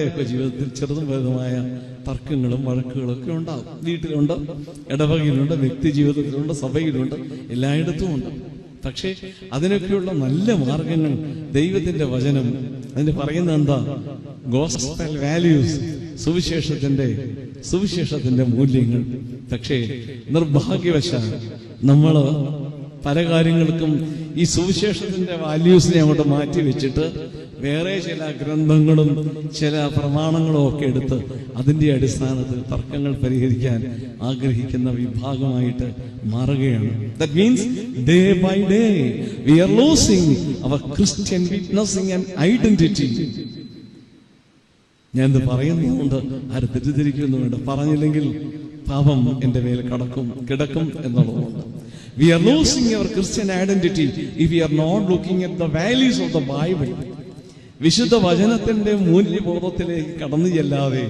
എല്ലാവരുടെയൊക്കെ ജീവിതത്തിൽ ചെറുതും വലുതുമായ തർക്കങ്ങളും വഴക്കുകളൊക്കെ ഉണ്ടാവും. വീട്ടിലുണ്ട് ഇടവകയിലുണ്ട് വ്യക്തി ജീവിതത്തിലുണ്ട് സഭയിലുണ്ട് എല്ലായിടത്തും ഉണ്ട് പക്ഷേ അതിനൊക്കെയുള്ള നല്ല മാർഗങ്ങൾ ദൈവത്തിന്റെ വചനം അതിന് പറയുന്നത് എന്താ? ഗോസ്പൽ വാല്യൂസ് സുവിശേഷത്തിന്റെ സുവിശേഷത്തിന്റെ മൂല്യങ്ങൾ. പക്ഷേ നിർഭാഗ്യവശാൽ നമ്മൾ പല കാര്യങ്ങൾക്കും ഈ സുവിശേഷത്തിന്റെ വാല്യൂസിനെ അങ്ങോട്ട് മാറ്റി വെച്ചിട്ട് വേറെ ചില ഗ്രന്ഥങ്ങളും ചില പ്രമാണങ്ങളും ഒക്കെ എടുത്ത് അതിന്റെ അടിസ്ഥാനത്തിൽ തർക്കങ്ങൾ പരിഹരിക്കാൻ ആഗ്രഹിക്കുന്ന വിഭാഗമായിട്ട് മാറുകയാണ്. That day by day we are losing our Christian witnessing and identity ഞാൻ ഇത് പറയുന്നതുകൊണ്ട് ആര് തെറ്റിദ്ധരിക്കുന്നു വേണ്ട പറഞ്ഞില്ലെങ്കിൽ പാപം എന്റെ മേൽ കടക്കും കിടക്കും എന്നുള്ളതുകൊണ്ട്. We are losing our Christian identity if you are not looking at the values of the Bible വിശുദ്ധ വചനത്തിന്റെ മൂല്യബോധത്തിലേക്ക് കടന്നു ചെല്ലാതെ.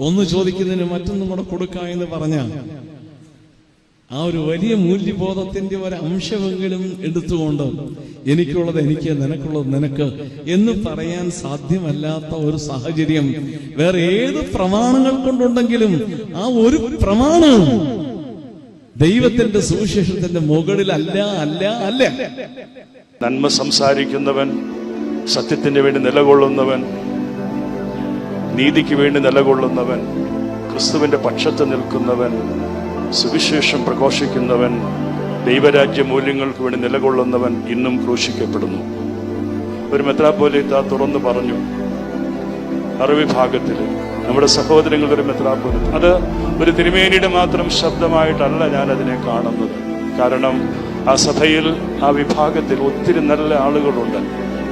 ഒന്ന് ചോദിക്കുന്നതിന് മറ്റൊന്നും കൂടെ കൊടുക്ക എന്ന് പറഞ്ഞാൽ ആ ഒരു വലിയ മൂല്യബോധത്തിന്റെ ഒരു അംശമെങ്കിലും എടുത്തുകൊണ്ട് എനിക്കുള്ളത് എനിക്ക് നിനക്കുള്ളത് നിനക്ക് എന്ന് പറയാൻ സാധ്യമല്ലാത്ത ഒരു സാഹചര്യം വേറെ ഏത് പ്രമാണങ്ങൾ കൊണ്ടുണ്ടെങ്കിലും ആ ഒരു പ്രമാണവും ദൈവത്തിന്റെ സുവിശേഷത്തിന്റെ മുകളിൽ അല്ല അല്ല. അല്ല നന്മ സംസാരിക്കുന്നവൻ സത്യത്തിന് വേണ്ടി നിലകൊള്ളുന്നവൻ നീതിക്ക് വേണ്ടി നിലകൊള്ളുന്നവൻ ക്രിസ്തുവിന്റെ പക്ഷത്ത് നിൽക്കുന്നവൻ സുവിശേഷം പ്രഘോഷിക്കുന്നവൻ ദൈവരാജ്യ മൂല്യങ്ങൾക്ക് വേണ്ടി നിലകൊള്ളുന്നവൻ ഇന്നും ക്രൂശിക്കപ്പെടുന്നു. ഒരു മെത്രാപ്പോലിത്ത തുറന്നു പറഞ്ഞു അറിവിഭാഗത്തിൽ നമ്മുടെ സഹോദരങ്ങളുടെ ഒരു മെത്രാപ്പോലിത്ത അത് ഒരു തിരുമേനിയുടെ മാത്രം ശബ്ദമായിട്ടല്ല ഞാൻ അതിനെ കാണുന്നത്. കാരണം ആ സഭയിൽ ആ വിഭാഗത്തിൽ ഒത്തിരി നല്ല ആളുകളുണ്ട്.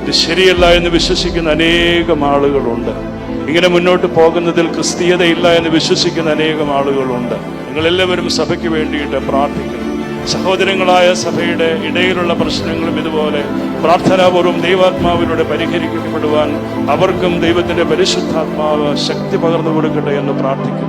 ഇത് ശരിയല്ല എന്ന് വിശ്വസിക്കുന്ന അനേകം ആളുകളുണ്ട്. ഇങ്ങനെ മുന്നോട്ട് പോകുന്നതിൽ ക്രിസ്തീയതയില്ല എന്ന് വിശ്വസിക്കുന്ന അനേകം ആളുകളുണ്ട്. നിങ്ങളെല്ലാവരും സഭയ്ക്ക് വേണ്ടിയിട്ട് പ്രാർത്ഥിക്കണം സഹോദരങ്ങളായ സഭയുടെ ഇടയിലുള്ള പ്രശ്നങ്ങളും ഇതുപോലെ പ്രാർത്ഥനാപൂർവം ദൈവാത്മാവിലൂടെ പരിഹരിക്കപ്പെടുവാൻ അവർക്കും ദൈവത്തിന്റെ പരിശുദ്ധാത്മാവ് ശക്തി പകർന്നു കൊടുക്കട്ടെ എന്ന് പ്രാർത്ഥിക്കുന്നു.